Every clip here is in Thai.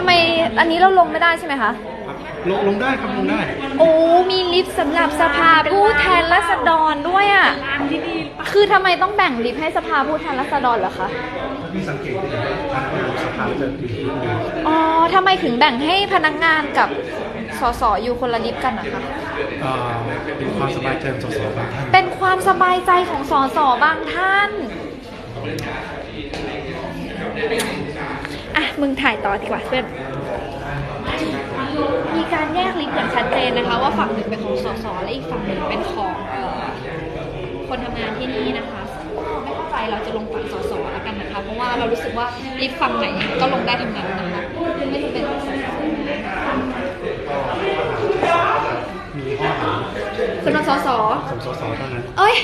ำไมอันนี้เราลงไม่ได้ใช่ไหมคะ ครับลงลงได้ครับลงได้ โอ้ มีลิฟต์สำหรับสภาผู้แทนราษฎรด้วยอะ คือทำไมต้องแบ่งลิฟต์ให้สภาผู้แทนราษฎรเหรอคะ พี่สังเกตดูทางเราสภาจะอยู่ที่เดียวอ๋อทำไมถึงแบ่งให้พนักงานกับสสอยู่คนละลิฟต์กันนะคะ เอ่อเป็นความสบายใจของสสบางท่านเป็นความสบายใจของสสบางท่านอะ มึงถ่ายต่อดีกว่าเพื่อนมีการแยกลิฟต์อย่างชัดเจนนะคะ ว่าฝั่งหนึ่งเป็นของสสและอีกฝั่งหนึ่งเป็นของเอ่อคนทำงานที่นี่นะคะไม่เข้าใจเราจะลงฝั่งสสแล้วกันนะคะ เพราะว่าเรารู้สึกว่าลิฟต์ฝั่งไหนก็ลงได้ทั้งนั้นนะคะไม่จำเป็นต้องสสมีข้อหาสำหรับสสสมสสเท่านั้นเอ้ย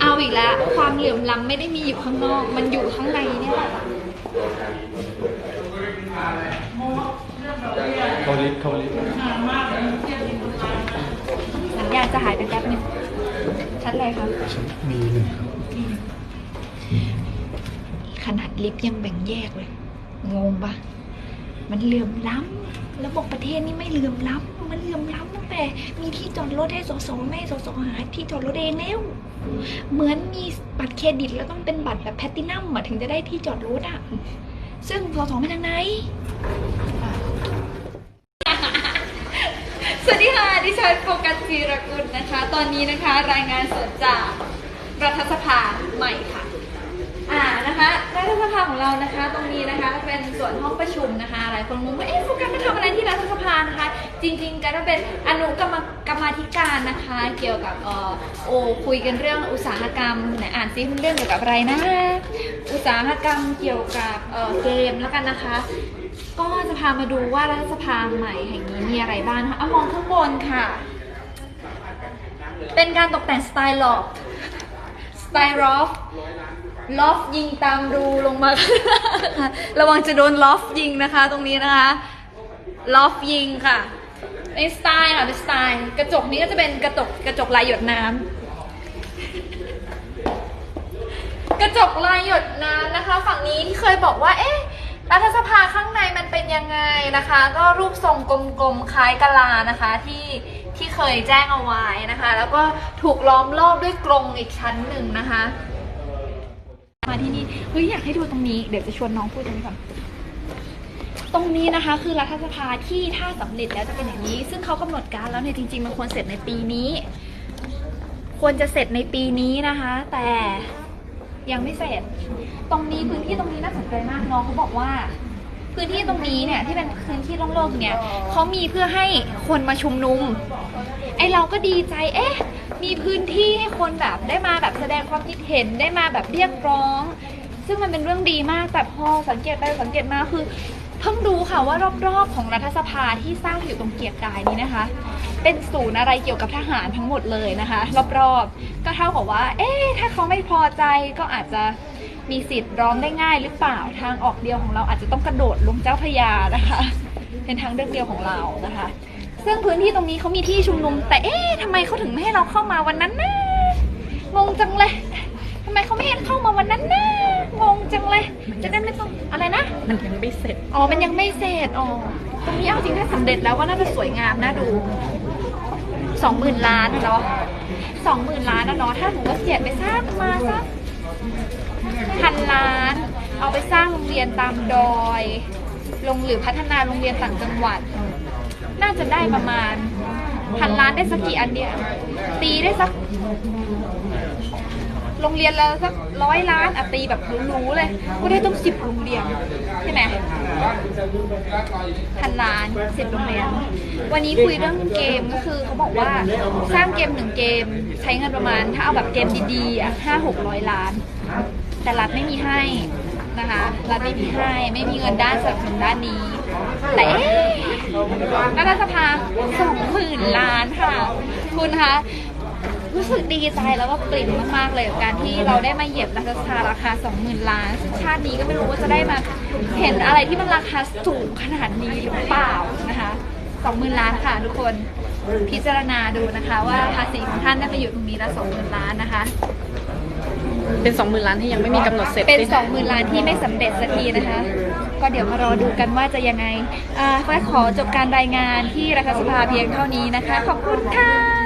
เอาอีกแล้ว ความเหลื่อมล้ำไม่ได้มีอยู่ข้างนอก มันอยู่ข้างในเนี่ยแหละ เขาลิฟเขาลิฟสัญญาณจะหายไปแป๊บนึงชัดเลยครับฉันมีหนึ่งครับขนาดลิฟต์ยังแบ่งแยกเลย งงปะ มันเหลื่อมล้ำระบบประเทศนี่ไม่เหลื่อมล้ำมันเหลื่อมล้ำตั้งแต่ มีที่จอดรถให้สสไม่ให้สสหาที่จอดรถเองแล้ว เหมือนมีบัตรเครดิตแล้วต้องเป็นบัตรแบบแพตตินัมถึงจะได้ที่จอดรถอะซึ่งสสมาจากไหนสวัสดีค่ะ ดิฉันโฟกัสจีรกุลนะคะ ตอนนี้นะคะรายงานสดจากรัฐสภาใหม่ค่ะ อ่านะคะรัฐสภาของเรานะคะ ตรงนี้นะคะเป็นส่วนห้องประชุมนะคะ หลายคนงงว่าเอ๊ะโฟกัสมาทำอะไรที่รัฐสภานะคะ จริงๆก็จะเป็นอนุกรรมกรรมาธิการนะคะ เกี่ยวกับเอ่อโอคุยกันเรื่องอุตสาหกรรมไหนอ่านซิเรื่องเกี่ยวกับอะไรนะอุตสาหกรรมเกี่ยวกับเอ่อเกมแล้วกันนะคะ ก็จะพามาดูว่ารัฐสภาใหม่แห่งนี้มีอะไรบ้างนะคะเอามองข้างบนค่ะ เป็นการตกแต่งสไตล์ลอฟสไตล์ลอฟ ลอฟยิงตามรูลงมา ระวังจะโดนลอฟยิงนะคะ ตรงนี้นะคะลอฟยิงค่ะเป็นสไตล์ค่ะเป็นสไตล์กระจกนี้ก็จะเป็นกระจกกระจกลายหยดน้ำกระจกลายหยดน้ำนะคะ ฝั่งนี้ที่เคยบอกว่า เอ๊ะรัฐสภาข้างในมันเป็นยังไงนะคะ ก็รูปทรงกลมๆคล้ายกะลานะคะที่ที่เคยแจ้งเอาไว้นะคะ แล้วก็ถูกล้อมรอบด้วยกรงอีกชั้นหนึ่งนะคะ มาที่นี่เฮ้ยอยากให้ดูตรงนี้เดี๋ยวจะชวนน้องพูดตรงนี้ก่อนตรงนี้นะคะคือรัฐสภาที่ถ้าสำเร็จแล้วจะเป็นอย่างนี้ ซึ่งเขากำหนดการแล้วเนี่ยจริงๆมันควรเสร็จในปีนี้ ควรจะเสร็จในปีนี้นะคะ แต่ยังไม่เสร็จ ตรงนี้พื้นที่ตรงนี้น่าสนใจมากน้องเขาบอกว่า พื้นที่ตรงนี้เนี่ยที่เป็นพื้นที่โล่งๆเนี่ยเขามีเพื่อให้คนมาชุมนุม ไอเราก็ดีใจเอ๊ะ มีพื้นที่ให้คนแบบได้มาแบบแสดงความคิดเห็นได้มาแบบเรียกร้อง ซึ่งมันเป็นเรื่องดีมากแต่พอสังเกตไปสังเกตมาคือเพิ่งรู้ค่ะว่ารอบๆของรัฐสภาที่สร้างอยู่ตรงเกียรติกายนี้นะคะ เป็นศูนย์อะไรเกี่ยวกับทหารทั้งหมดเลยนะคะ รอบๆก็เท่ากับว่า เอ๊ะถ้าเขาไม่พอใจก็อาจจะมีสิทธิ์ร้องได้ง่ายหรือเปล่าทางออกเดียวของเราอาจจะต้องกระโดดลงเจ้าพยานะคะ เป็นทางเลือกเดียวของเรานะคะ ซึ่งพื้นที่ตรงนี้เขามีที่ชุมนุม แต่เอ๊ะทำไมเขาถึงไม่ให้เราเข้ามาวันนั้นนะงงจังเลยทำไมเขาไม่ให้เข้ามาวันนั้นนะงงจังเลย จะได้ไม่ต้องอะไรนะ มันยังไม่เสร็จ อ๋อ มันยังไม่เสร็จ อ๋อ ตรงนี้เอาจริงถ้าสำเร็จแล้วก็น่าจะสวยงามน่าดูสองหมื่นล้านนะเนาะสองหมื่นล้านนะเนาะ ถ้าผมว่าเสียไปสร้างมาสักพันล้าน เอาไปสร้างโรงเรียนตามดอย ลงหรือพัฒนาโรงเรียนต่างจังหวัด น่าจะได้ประมาณพันล้านได้สักกี่อันเดียวตีได้สัก โรงเรียนละสักร้อยล้านอะตีแบบรู้ๆเลยก็ได้ต้องสิบโรงเรียนใช่ไหมพันล้านสิบโรงเรียน วันนี้คุยเรื่องเกมก็คือเขาบอกว่าสร้างเกมหนึ่งเกมใช้เงินประมาณ ถ้าเอาแบบเกมดีๆอะห้าหกร้อยล้าน แต่รัฐไม่มีให้ นะคะรัฐไม่มีให้ไม่มีเงินด้านสนับสนุนด้านนี้ แต่เอ๊ะรัฐสภาสองหมื่นล้านค่ะ คุณคะรู้สึกดีใจแล้วก็ปริ่มมากๆเลยกับการที่เราได้มาเหยียบรัฐสภาราคา 20,000 ล้าน ชาตินี้ก็ไม่รู้ว่าจะได้มาเห็นอะไรที่มันราคาสูงขนาดนี้หรือเปล่านะคะ20,000 ล้านค่ะทุกคนพิจารณาดูนะคะ ว่าภาษีของท่านได้มาอยู่ตรงนี้ละ20,000 ล้านนะคะ เป็นสองหมื่นล้านที่ยังไม่มีกำหนดเสร็จเป็นสองหมื่นล้านที่ไม่สำเร็จสักทีนะคะ ก็เดี๋ยวมารอดูกันว่าจะยังไงอ่าฟ้าขอจบการรายงานที่รัฐสภาเพียงเท่านี้นะคะ ขอบคุณค่ะ